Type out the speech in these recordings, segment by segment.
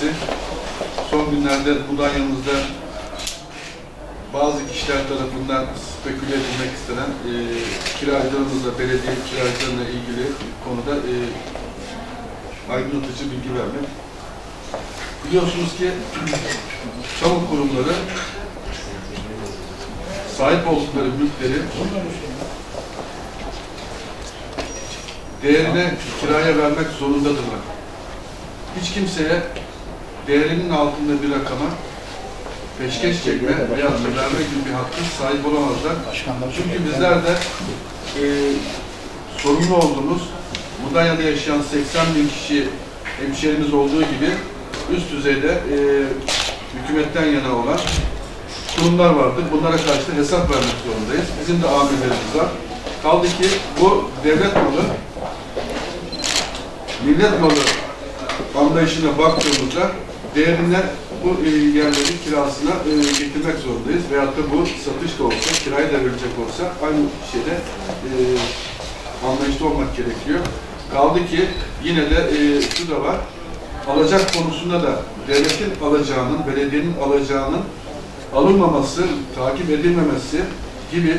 Belediyesi son günlerde Mudanya'mızda bazı kişiler tarafından speküle edilmek istenen e, kiracılarımızla, belediye kiracılarına ilgili konuda e, aydınlatıcı bilgi vermek. Biliyorsunuz ki kamu kurumları sahip oldukları mülkleri değerine kiraya vermek zorundadırlar. Hiç kimseye değerinin altında bir rakama peşkeş çekme veya verme gibi bir hakkı sahip olamazlar. Çünkü bizler de e, sorumlu olduğumuz Mudanya'da yaşayan 80 bin kişi hemşehrimiz olduğu gibi üst düzeyde e, hükümetten yana olan kurumlar vardır. Bunlara karşı da hesap vermek zorundayız. Bizim de amirlerimiz var. Kaldı ki bu devlet malı millet malı anlayışına baktığımızda değerine bu e, yerlerin kirasına e, getirmek zorundayız. Veyahut da bu satış da olsa, kiraya da verilecek olsa aynı şeyde e, olmak gerekiyor. Kaldı ki yine de e, şu da var, alacak konusunda da devletin alacağının, belediyenin alacağının alınmaması, takip edilmemesi gibi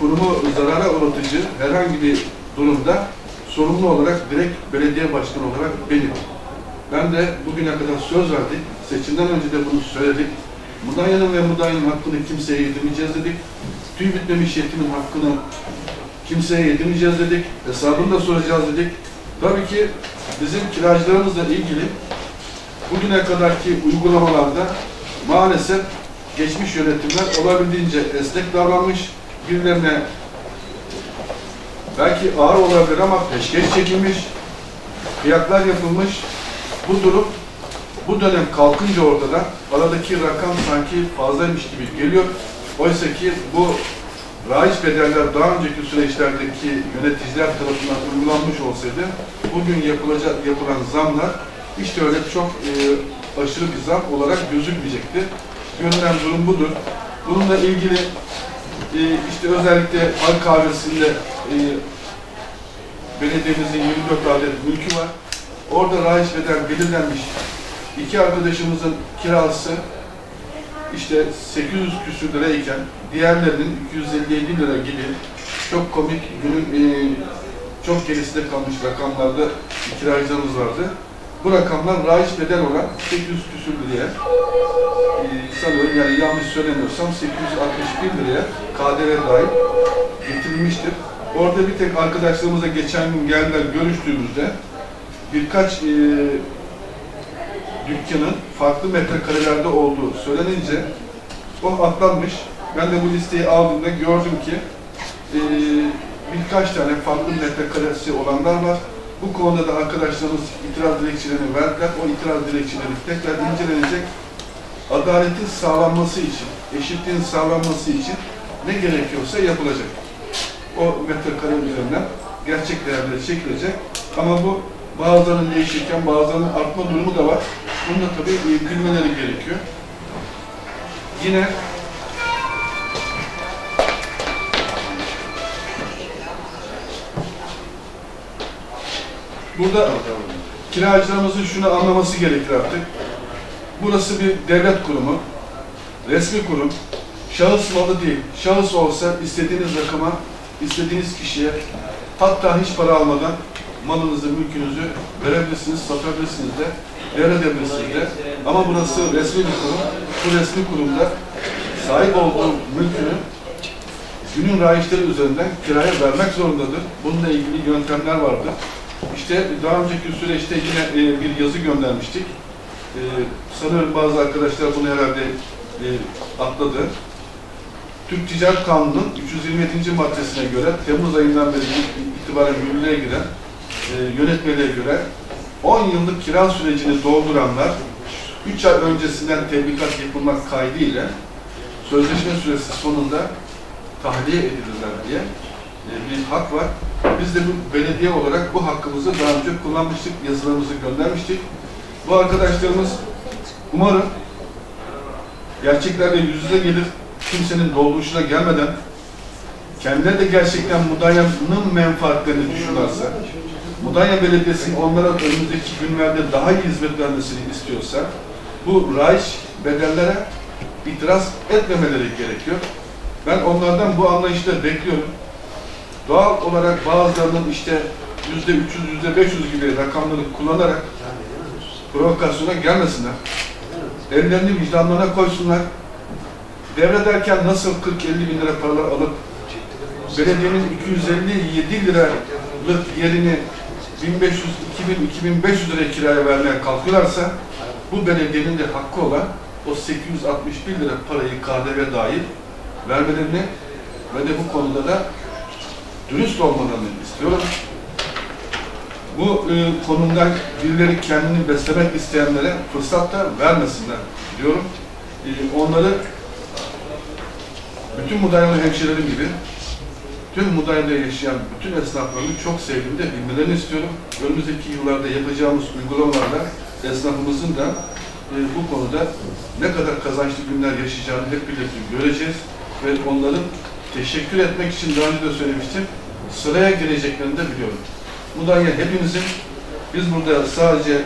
kurumu zarara uğratıcı herhangi bir durumda sorumlu olarak direkt belediye başkanı olarak benim. Ben de bugüne kadar söz verdik. Seçimden önce de bunu söyledik. Mudanya'nın ve Mudanya'nın hakkını kimseye yedirmeyeceğiz dedik. Tüy bitmemiş yetimin hakkını kimseye yedirmeyeceğiz dedik. Hesabını da soracağız dedik. Tabii ki bizim kiracılarımızla ilgili bugüne kadarki uygulamalarda maalesef geçmiş yönetimler olabildiğince esnek davranmış, birilerine belki ağır olabilir ama peşkeş çekilmiş, fiyatlar yapılmış. Bu durum bu dönem kalkınca ortada aradaki rakam sanki fazlaymış gibi geliyor. Oysa ki bu raiç bedeller daha önceki süreçlerdeki yöneticiler tarafından uygulanmış olsaydı bugün yapılacak yapılan zamlar işte öyle çok e, aşırı bir zam olarak gözükmeyecekti. Görünen durum budur. Bununla ilgili e, işte özellikle Halk Kahvesi'nde e, belediyemizin 24 adet mülkü var. Orada raiç bedel belirlenmiş. İki arkadaşımızın kirası işte 800 küsür lirayken diğerlerinin 257 lira gibi çok komik günün e, çok gerisinde kalmış rakamlarda kiracılarımız vardı. Bu rakamlar raiç bedel olan 800 küsür liraya e, sanıyorum yani yanlış söylemiyorsam 861 liraya KDV dahil getirilmiştir. Orada bir tek arkadaşlarımızla geçen gün geldiler görüştüğümüzde birkaç e, dükkanın farklı metrekarelerde olduğu söylenince o atlanmış. Ben de bu listeyi aldığımda gördüm ki e, birkaç tane farklı metrekaresi olanlar var. Bu konuda da arkadaşlarımız itiraz dilekçelerini verdiler. O itiraz dilekçeleri tekrar incelenecek. Adaletin sağlanması için, eşitliğin sağlanması için ne gerekiyorsa yapılacak. O metrekare üzerinden gerçek değerleri çekilecek. Ama bu bazılarının değişirken bazılarının artma durumu da var. Bunu da tabii e, bilmeleri gerekiyor. Yine burada kiracılarımızın şunu anlaması gerekir artık. Burası bir devlet kurumu, resmi kurum, şahıs malı değil. Şahıs olsa istediğiniz rakama, istediğiniz kişiye hatta hiç para almadan malınızı, mülkünüzü verebilirsiniz, satabilirsiniz de, devredebilirsiniz de. Ama burası resmi bir kurum. Bu resmi kurumda sahip olduğu mülkünü günün rayişleri üzerinden kiraya vermek zorundadır. Bununla ilgili yöntemler vardır. İşte daha önceki süreçte yine e, bir yazı göndermiştik. E, sanıyorum bazı arkadaşlar bunu herhalde e, atladı. Türk Ticaret Kanunu'nun 327. maddesine göre Temmuz ayından beri itibaren yürürlüğe giren e, yönetmeliğe göre 10 yıllık kira sürecini dolduranlar 3 ay öncesinden tebligat yapılmak kaydıyla sözleşme süresi sonunda tahliye edilirler diye e, bir hak var. Biz de bu belediye olarak bu hakkımızı daha önce kullanmıştık, yazılarımızı göndermiştik. Bu arkadaşlarımız umarım gerçeklerle yüz yüze gelir, kimsenin dolmuşuna gelmeden kendileri de gerçekten Mudanya'nın menfaatlerini düşünürse, Mudanya Belediyesi'nin onlara önümüzdeki günlerde daha iyi hizmet vermesini istiyorsa bu raiş bedellere itiraz etmemeleri gerekiyor. Ben onlardan bu anlayışla bekliyorum. Doğal olarak bazılarının işte yüzde 300, yüzde 500 gibi rakamları kullanarak provokasyona gelmesinler. Ellerini vicdanlarına koysunlar. Devrederken nasıl 40-50 bin lira paralar alıp belediyenin 257 liralık yerini 1500, 2000, 2500 liraya kiraya vermeye kalkıyorlarsa bu belediyenin de hakkı olan o 861 lira parayı KDV dahil vermelerini ve de bu konuda da dürüst olmalarını istiyorum. Bu e, konumdan birileri kendini beslemek isteyenlere fırsat da vermesinler diyorum. E, onları bütün Mudanya'lı hemşirerim gibi tüm Mudanya'da yaşayan bütün esnaflarını çok sevdiğimi de bilmelerini istiyorum. Önümüzdeki yıllarda yapacağımız uygulamalarla esnafımızın da e, bu konuda ne kadar kazançlı günler yaşayacağını hep birlikte göreceğiz ve onların teşekkür etmek için daha önce de söylemiştim, sıraya gireceklerini de biliyorum. Mudanya hepimizin, biz burada sadece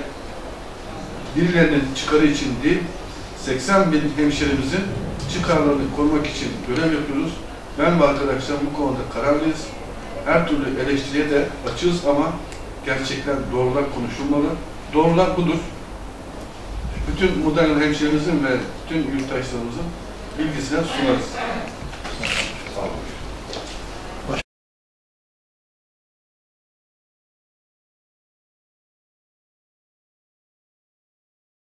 birilerinin çıkarı için değil, 80 bin hemşerimizin çıkarlarını korumak için görev yapıyoruz. Ben ve arkadaşlarım bu konuda kararlıyız. Her türlü eleştiriye de açığız ama gerçekler, doğrular konuşulmalı. Doğrular budur. Bütün modern hemşehrimizin ve tüm yurttaşlarımızın bilgisine sunarız. Sağ olun.